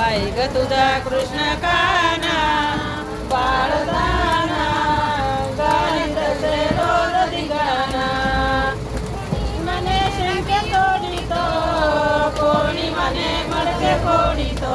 पाय ग तुझा कृष्ण काना बाळदाना गाणी तसे रोज दिगाना. मने शंके तोडी तो कोणी मने मडके कोणी तो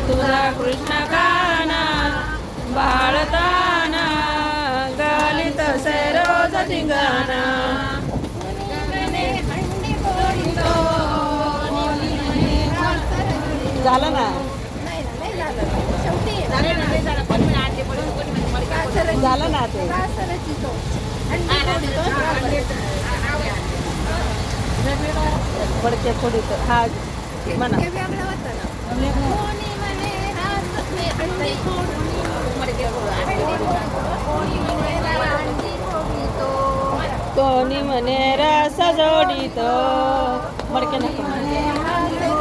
तुझा कृष्ण काना बाळताना गालित सैरोज धिंगाणा झालं ना? झालं ना ते? हा म्हणा. કોની મને રસ જોડી તો. મળકે નાખો.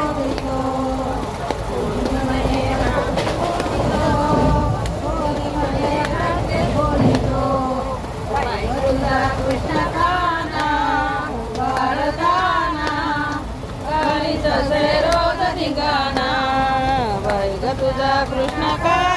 कृष्ण का